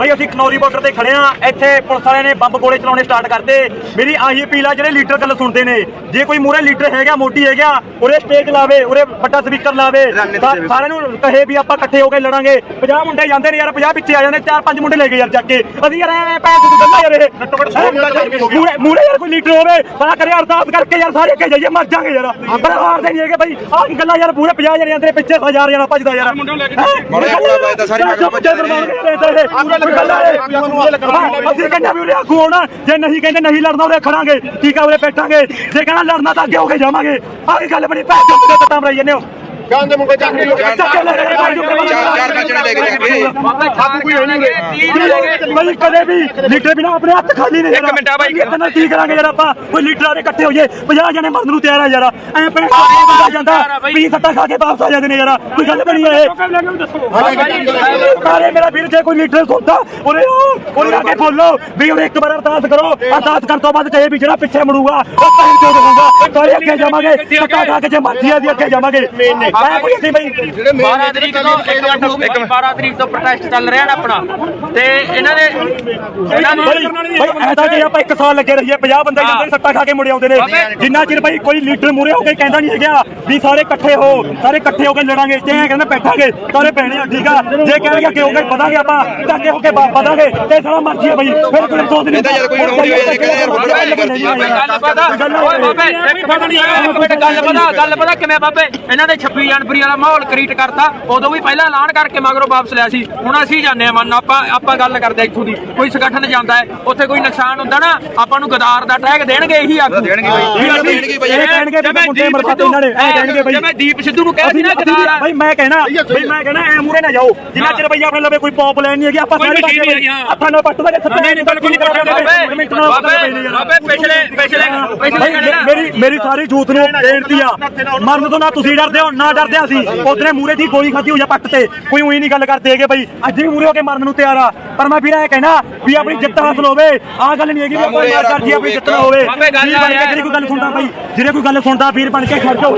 ਬਈ ਅਸੀਂ ਕਨੌਰੀ ਬਾਰਡਰ ਤੇ ਖੜੇ ਆ ਇੱਥੇ ਪੁਲਿਸ ਵਾਲਿਆਂ ਨੇ ਬੰਬ ਗੋਲੇ ਚਲਾਉਣੇ ਸਟਾਰਟ ਕਰਤੇ। ਮੇਰੀ ਆਹੀ ਅਪੀਲ ਆ ਜਿਹੜੇ ਲੀਡਰ ਗੱਲ ਸੁਣਦੇ ਨੇ। ਜੇ ਕੋਈ ਮੂਰੇ ਲੀਡਰ ਹੈਗਾ ਮੋਢੀ ਹੈਗਾ ਉਰੇ ਸਟੇਜ ਲਾਵੇ ਉਰੇ ਵੱਡਾ ਸਪੀਕਰ ਲਾਵੇ ਸਾਰਿਆਂ ਨੂੰ ਕਹੇ ਵੀ ਆਪਾਂ ਇਕੱਠੇ ਹੋ ਕੇ ਲੜਾਂਗੇ। 50 ਮੁੰਡੇ ਜਾਂਦੇ ਨੇ ਯਾਰ 50 ਪਿੱਛੇ ਆ ਜਾਂਦੇ ਚਾਰ ਪੰਜ ਮੁੰਡੇ ਲੈ ਕੇ ਯਾਰ ਚੱਕ ਕੇ। ਅਸੀਂ ਯਾਰ ਐ ਭੈਣ ਚੋਦ ਗੱਲਾਂ ਯਾਰ ਇਹ। ਮੂਰੇ ਮੂਰੇ ਯਾਰ ਕੋਈ ਲੀਡਰ ਹੋਵੇ ਸਾਰਾ ਕਰੇ ਅਰਦਾਸ ਕਰਕੇ ਯਾਰ ਸਾਰੇ ਅੱਗੇ ਜਾਈਏ ਮਰ ਜਾਾਂਗੇ ਯਾਰ। ਪਰ ਹਾਰਦੇ ਨਹੀਂ ਹੈਗੇ ਬਈ। ਆਹ ਕੀ ਗੱਲਾਂ ਯਾਰ ਪੂਰੇ 50 ਜਣੇ ਜਾਂਦੇ ਨੇ ਪਿੱਛੇ 1000 ਜਣਾ ਭੱਜਦਾ ਯਾਰ। ਮਾੜਾ ਜਿਹਾ ਰੌਲਾ ਪਾਇਆ ਤਾਂ ਸਾਰੀ ਮਗਰ ਭੱਜ ਅਸੀਂ ਕਹਿੰਦੇ ਵੀ ਉਰੇ ਆਗੂ ਆਉਣਾ ਜੇ ਨਹੀਂ ਕਹਿੰਦੇ ਨਹੀਂ ਲੜਨਾ ਉਰੇ ਖੜਾਂਗੇ। ਠੀਕ ਆ ਉਰੇ ਬੈਠਾਂਗੇ। ਜੇ ਕਹਿਣਾ ਲੜਨਾ ਤਾਂ ਅੱਗੇ ਹੋ ਕੇ ਜਾਵਾਂਗੇ। ਆਹ ਗੱਲ ਬਣੀ। ਭੈਣ ਚੋਦ ਦੇ ਕੱਟਾਂ ਮਰਾਈ ਜੰਨੇ ਹੋ। ਚਾਰ ਚਾਰ ਕੱਚੜੇ ਲੈ ਕੇ ਜਾਣਗੇ ਬਈ ਕਦੇ ਵੀ ਲੀਡਰ ਬਿਨਾ ਆਪਣੇ ਹੱਥ ਖਾਲੀ ਨਹੀਂ ਇੱਕ ਮਿੰਟ ਬਾਈ ਕਿੰਨਾ ਕੀ ਕਰਾਂਗੇ ਯਾਰ ਆਪਾਂ ਕੋਈ ਲੀਡਰ ਆਦੇ ਇਕੱਠੇ ਹੋਈਏ 50 ਜਣੇ ਮਰਨ ਨੂੰ ਤਿਆਰ ਆ ਯਾਰ ਐ ਆਪਣੇ ਬੰਦਾ ਜਾਂਦਾ ਵੀ ਸੱਟਾ ਖਾ ਕੇ ਵਾਪਸ ਆ ਜਾਂਦੇ ਨੇ ਯਾਰ ਕੋਈ ਗੱਲ ਬਣੀ ਇਹ ਸਾਰੇ ਮੇਰਾ ਵੀਰ ਜੇ ਕੋਈ ਲੀਡਰ ਸੁਣਦਾ ਉਹਨੇ ਉਹਨੇ ਆ ਕੇ ਬੋਲੋ ਵੀ ਉਹਨੇ ਇੱਕ ਵਾਰ ਅਰਦਾਸ ਕਰੋ ਅਰਦਾਸ ਕਰਨ ਤੋਂ ਬਾਅਦ ਕਹੇ ਵੀ ਜਿਹੜਾ ਪਿੱਛੇ ਮੁੜੂਗਾ ਉਹ ਤਾਂ ਕਿਉਂ ਹੋਊਗਾ ਸਾਰੇ ਅੱਗੇ ਜਾਵਾਂਗੇ ਸੱਟਾ ਖਾ ਕੇ ਜੇ ਮਰਜ਼ੀ ਆ ਦੀ ਅੱਗੇ ਜਾਵਾਂਗੇ ਮੈਂ ਕੋਈ ਅਸੀਂ ਬਈ 12 ਤਰੀਕ ਤੋਂ ਇੱਕ ਮਿੰਟ 12 ਤਰੀਕ ਤੋਂ ਪ੍ਰੋਟੈਸਟ ਚੱਲ ਰਿਹਾ ਨਾ ਆਪਣਾ। ਤੇ ਇਹਨਾਂ ਨੇ ਇਹਨਾਂ ਨੇ ਬਈ ਬਈ ਐਦਾ ਜੇ ਆਪਾਂ ਇੱਕ ਸਾਲ ਲੱਗੇ ਰਹੀਏ 50 ਬੰਦੇ ਜਾਂਦੇ ਸੱਟਾ ਖਾ ਕੇ ਮੁੜ ਆਉਂਦੇ ਨੇ। ਜਿੰਨਾ ਚਿਰ ਬਈ ਕੋਈ ਲੀਡਰ ਮੂਰੇ ਹੋ ਕੇ ਕਹਿੰਦਾ ਨਹੀਂ ਹੈਗਾ ਵੀ ਸਾਰੇ ਇਕੱਠੇ ਹੋ ਸਾਰੇ ਇਕੱਠੇ ਹੋ ਕੇ ਲੜਾਂਗੇ। ਜੇ ਐਂ ਕਹਿੰਦੇ ਬੈਠਾਂਗੇ ਸਾਰੇ ਆ ਠੀਕ ਆ। ਜੇ ਕਹਿਣਗੇ ਅੱਗੇ ਹੋ ਕੇ ਵਧਾਂਗੇ ਆਪਾਂ ਤਾਂ ਅੱਗੇ ਹੋ ਕੇ ਵਧਾਂਗੇ। ਤੇ ਸਾਰਾ ਮਰਜ਼ੀ ਆ ਬਈ। ਫਿਰ ਕੋਈ ਸੋਚ ਨਹੀਂ ਇਹ ਤਾਂ ਜਦ ਕੋਈ ਰੋਂਦੀ ਹੋਈ ਕਹਿੰਦਾ ਯਾਰ ਬੜਾ ਭਾਈ ਕਰਦੀ ਆ। ਗੱਲ ਪਤਾ ਓਏ ਬਾਬੇ ਇੱਕ ਮਿੰਟ ਨਹੀਂ ਇੱਕ ਮਿੰਟ ਗੱਲ ਪਤਾ ਗੱਲ ਪਤਾ ਕਿਵੇਂ ਬਾਬੇ? ਇਹਨਾਂ ਨੇ 26 ਜਨਵਰੀ ਵਾਲਾ ਮਾਹੌਲ ਕ੍ਰੀਏਟ ਕਰਤਾ ਉਦੋਂ ਵੀ ਪਹਿਲਾਂ ਐਲਾਨ ਕਰਕੇ ਮਗਰੋਂ ਵਾਪਸ ਲਿਆ ਸੀ। ਹੁਣ ਅਸੀਂ ਜਾਂਦੇ ਆ ਮੰਨ ਆਪਾਂ ਆਪਾਂ ਗੱਲ ਕਰਦੇ ਇੱਥੋਂ ਦੀ। ਕੋਈ ਸੰਗਠਨ ਜਾਂਦਾ ਹੈ ਉੱਥੇ ਕੋਈ ਨੁਕਸਾਨ ਹੁੰਦਾ ਨਾ ਆਪਾਂ ਨੂੰ ਗਦਾਰ ਦਾ ਟੈਗ ਦੇਣਗੇ ਇਹੀ ਆਖੂ। ਦੇਣਗੇ ਬਾਈ। ਇਹ ਕਹਿਣਗੇ ਵੀ ਮੁੰਡੇ ਸਿੱਧੂ ਇਹਨਾਂ ਨੇ, ਇਹ ਕਹਿਣਗੇ ਬਈ। ਜਿਵੇਂ ਦੀਪ ਸਿੱਧੂ ਨੂੰ ਕਹਿ ਸੀ ਨਾ ਗਦਾਰ। ਆ ਬਈ ਮੈਂ ਕਹਿਣਾ ਬਈ ਮੈਂ ਕਹਿਣਾ ਐ ਮੂਰੇ ਨਾ ਜਾਓ। ਜਿੰਨਾ ਚਿਰ ਬਈ ਆਪਣੇ ਲਵੇ ਕੋਈ ਪੌਪ ਲੈਣ ਨਹੀਂ ਹੈਗੀ ਆਪਾਂ ਕੋਈ ਸਾਰੇ ਮਸ਼ੀਨ ਪਾਸੇ ਨਹੀਂ ਹੈਗੀ, ਹਾਂ। ਹੱਥਾਂ ਨਾਲ ਪੱਟ ਦਾਂਗੇ ਸੱਤਾਂ ਨਹੀਂ ਨਹੀਂ ਬਿਲਕੁਲ ਨਹੀਂ ਬਾਬੇ ਬਾਬੇ ਬਾਬੇ ਪਿਛਲੇ ਪਿਛਲੇ ਪਿਛਲੇ ਭਾਈ ਕਹਿੰਦੇ ਨਾ। ਮੇਰੀ ਮੇਰੀ ਸਾਰੀ ਜੂਤ ਨੂੰ ਬੇਨਤੀ ਆ। ਮਰਨ ਤੋਂ ਨਾ ਤੁਸੀਂ ਡਰਦੇ ਹੋ ਨਾ ਡਰਦੇ ਅਸੀਂ। ਉਧਰੇ ਮੂਰੇ ਦੀ ਗੋਲੀ ਖਾਦੀ ਹੋਈ ਆ ਪੱਟ ਤੇ। ਕੋਈ ਉਹੀ ਨਹੀਂ ਗੱਲ ਕਰਦੇ ਹੈਗੇ ਬਈ। ਅੱਜ ਵੀ ਮੂਰੇ ਹੋ ਕੇ ਮਰਨ ਨੂੰ ਤਿਆਰ ਆ। ਪਰ ਮੈਂ ਵੀਰ ਇਹ ਕਹਿਣਾ ਵੀ ਆਪਣੀ ਜਿੱਤ ਹਾਸਲ ਹੋਵੇ। ਆਹ ਗੱਲ ਨਹੀਂ ਹੈਗੀ ਵੀ ਆਪਾਂ ਮਾਰ ਕਰਦੀ ਆਪਣੀ ਜਿੱਤ ਨਾ ਹੋਵੇ। ਵੀਰ ਬਣ ਕੇ ਆ। ਜਿਹੜੀ ਕੋਈ ਗੱਲ ਸੁਣਦਾ ਬਈ ਜਿਹੜੇ ਕੋਈ ਗੱਲ ਸੁਣਦਾ ਵੀਰ ਬਣ ਕੇ ਖੜ ਜਾਓ।